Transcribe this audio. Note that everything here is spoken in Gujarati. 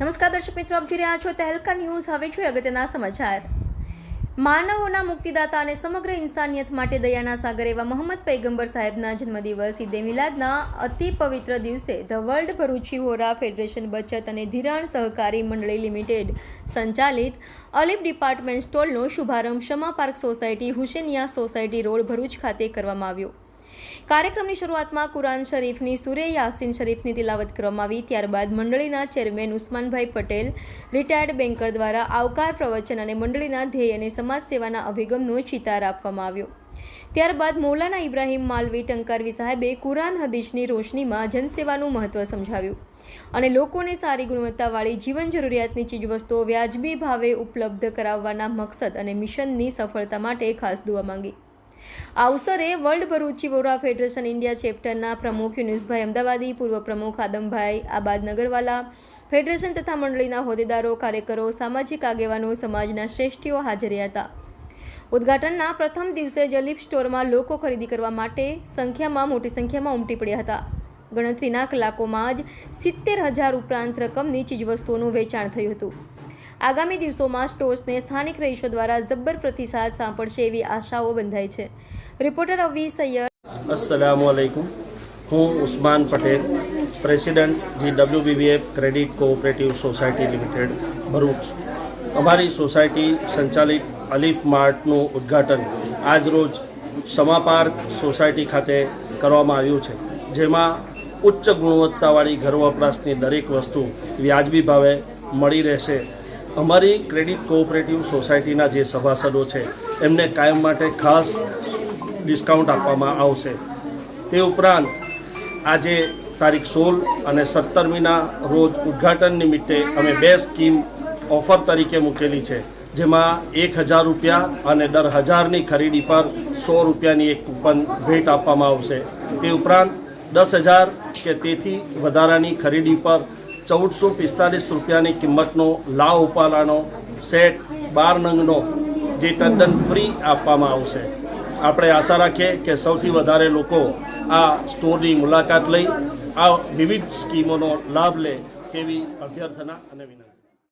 નમસ્કાર દર્શક મિત્રો, આપ જોઈ રહ્યા છો તહેલકા ન્યૂઝ. હવે જોઈએ અગત્યના સમાચાર. માનવોના મુક્તિદાતા અને સમગ્ર ઇન્સાનિયત માટે દયાના સાગર એવા મોહમ્મદ પૈગંબર સાહેબના જન્મદિવસ, ઈદે મિલાદના અતિ પવિત્ર દિવસે the world Bharuchi Vohra federation બચત અને ધિરાણ સહકારી મંડળી લિમિટેડ સંચાલિત અલીફ ડિપાર્ટમેન્ટ સ્ટોલનો શુભારંભ Shama park society Husainiya society road Bharuch ખાતે કરવામાં આવ્યો. કાર્યક્રમની શરૂઆતમાં કુરાન શરીફની સુરે યાસીન શરીફની તિલાવત કરવામાં આવી. ત્યારબાદ મંડળીના chairman Usmanbhai Patel, retired banker દ્વારા આવકાર પ્રવચન અને મંડળીના ધ્યેય અને સમાજ સેવાના અભિગમનો ચિતાર આપવામાં આવ્યો. ત્યારબાદ મૌલાના ઇબ્રાહીમ માલવી ટંકારવી સાહેબે કુરાન હદીશની રોશનીમાં જનસેવાનું મહત્વ સમજાવ્યું અને લોકોને સારી ગુણવત્તાવાળી જીવન જરૂરિયાતની ચીજવસ્તુઓ વ્યાજબી ભાવે ઉપલબ્ધ કરાવવાના મકસદ અને મિશનની સફળતા માટે ખાસ દુઆ માંગી. આ અવસરે world Bharuchi Vohra federation India ચેપ્ટરના પ્રમુખ યુનુસભાઈ અમદાવાદી, પૂર્વ પ્રમુખ આદમભાઈ આબાદ નગરવાલા ફેડરેશન તથા મંડળીના હોદ્દેદારો, કાર્યકરો, સામાજિક આગેવાનો, સમાજના શ્રેષ્ઠીઓ હાજર હતા. ઉદ્ઘાટનના પ્રથમ દિવસે જલીપ સ્ટોરમાં લોકો ખરીદી કરવા માટે સંખ્યામાં મોટી સંખ્યામાં ઉમટી પડ્યા હતા. ગણતરીના કલાકોમાં જ સિત્તેર હજાર ઉપરાંત રકમની ચીજવસ્તુઓનું વેચાણ થયું હતું. આગામી દિવસોમાં સ્ટોર્સને સ્થાનિક રહીશો દ્વારા જબ્બર પ્રતિસાદ સાંપડશે એવી આશાઓ બંધાઈ છે. રિપોર્ટર અવી સૈયદ. અસલામુઅલૈકુમ. હું Usman Patel, president the WBBF credit cooperative society limited, Bharuch. અમારી સોસાયટી સંચાલિત અલીફ માર્ટનું ઉદ્ઘાટન આજરોજ સમા પાર્ક સોસાયટી ખાતે કરવામાં આવ્યું છે, જેમાં ઉચ્ચ ગુણવત્તાવાળી ઘર વપરાશની દરેક વસ્તુ વ્યાજબી ભાવે મળી રહેશે અમારી ક્રેડિટ કોઓપરેટિવ સોસાયટીના જે સભાસદો છે, એમને કાયમ માટે ખાસ ડિસ્કાઉન્ટ આપવામાં આવશે. તે ઉપરાંત આજે તારીખ સોળ અને સત્તરમીના રોજ ઉદ્ઘાટન નિમિત્તે અમે બે સ્કીમ ઓફર તરીકે મૂકેલી છે, જેમાં એક હજાર રૂપિયા અને દર હજારની ખરીદી પર સો રૂપિયાની એક કૂપન ભેટ આપવામાં આવશે. તે ઉપરાંત દસ હજાર કે તેથી વધારાની ખરીદી પર ચૌદસો પિસ્તાલીસ રૂપિયાની કિંમતનો લાવ ઉપાલાનો સેટ બાર નંગનો જે તદ્દન ફ્રી આપવામાં આવશે. આપણે આશા રાખીએ કે સૌથી વધારે લોકો આ સ્ટોરની મુલાકાત લઈ આ વિવિધ સ્કીમોનો લાભ લે તેવી અભ્યર્થના અને વિનંતી.